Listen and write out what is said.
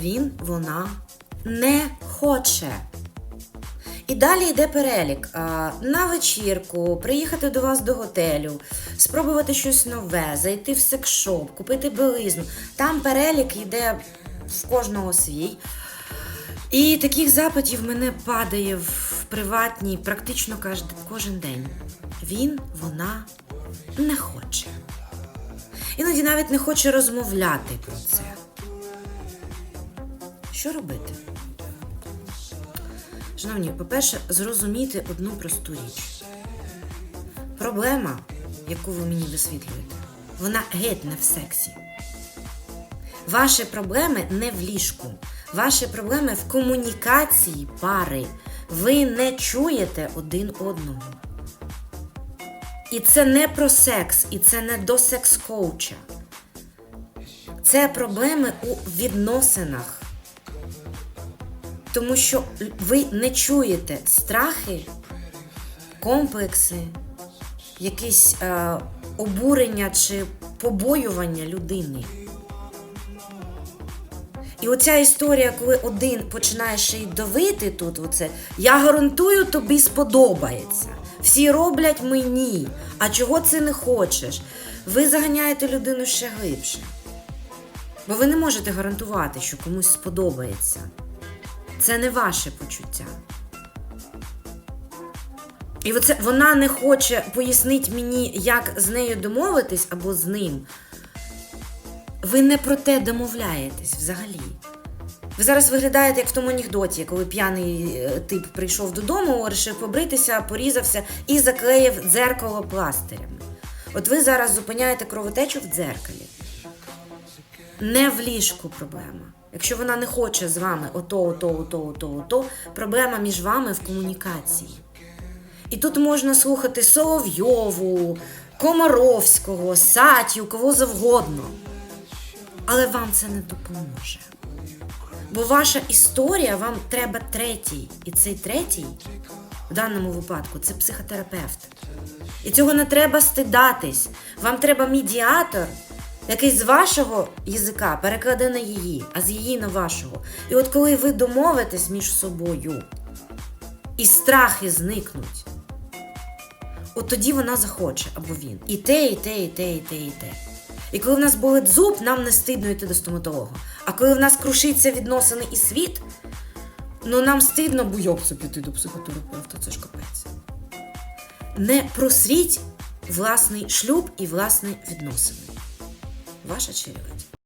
він, вона не хоче. І далі йде перелік. На вечірку, приїхати до вас до готелю, спробувати щось нове, зайти в секшоп, купити білизну. Там перелік йде в кожного свій. І таких запитів мене падає в приватній практично кожен день. Він, вона не хоче. Іноді навіть не хоче розмовляти про це. Що робити? Шановні, по-перше, зрозуміти одну просту річ. Проблема, яку ви мені висвітлюєте, вона геть не в сексі. Ваші проблеми не в ліжку. Ваші проблеми в комунікації пари. Ви не чуєте один одного. І це не про секс, і це не до секс-коуча. Це проблеми у відносинах. Тому що ви не чуєте страхи, комплекси, якісь е, обурення чи побоювання людини. І оця історія, коли один починає ще й давити тут, оце, я гарантую, тобі сподобається. Всі роблять мені. А чого це не хочеш? Ви заганяєте людину ще глибше. Бо ви не можете гарантувати, що комусь сподобається. Це не ваше почуття. І оце вона не хоче пояснити мені, як з нею домовитись або з ним. Ви не про те домовляєтесь взагалі. Ви зараз виглядаєте як в тому анекдоті, коли п'яний е, тип прийшов додому, вирішив побритися, порізався і заклеїв дзеркало пластирями. От ви зараз зупиняєте кровотечу в дзеркалі. Не в ліжку проблема. Якщо вона не хоче з вами ото, ото, ото, ото, ото, проблема між вами в комунікації. І тут можна слухати Соловйову, Комаровського, Сатю, кого завгодно. Але вам це не допоможе. Бо ваша історія вам треба третій. І цей третій, в даному випадку, це психотерапевт. І цього не треба стидатись. Вам треба медіатор, який з вашого язика перекладе на її, а з її на вашого. І от коли ви домовитесь між собою, і страхи зникнуть, от тоді вона захоче або він. І те, і те, і те, і те, і те. І коли в нас болить зуб, нам не стидно йти до стоматолога. А коли в нас крушиться відносини і світ, ну нам стидно, це піти до психотерапевта, це ж капець. Не просріть власний шлюб і власні відносини. Ваша черга.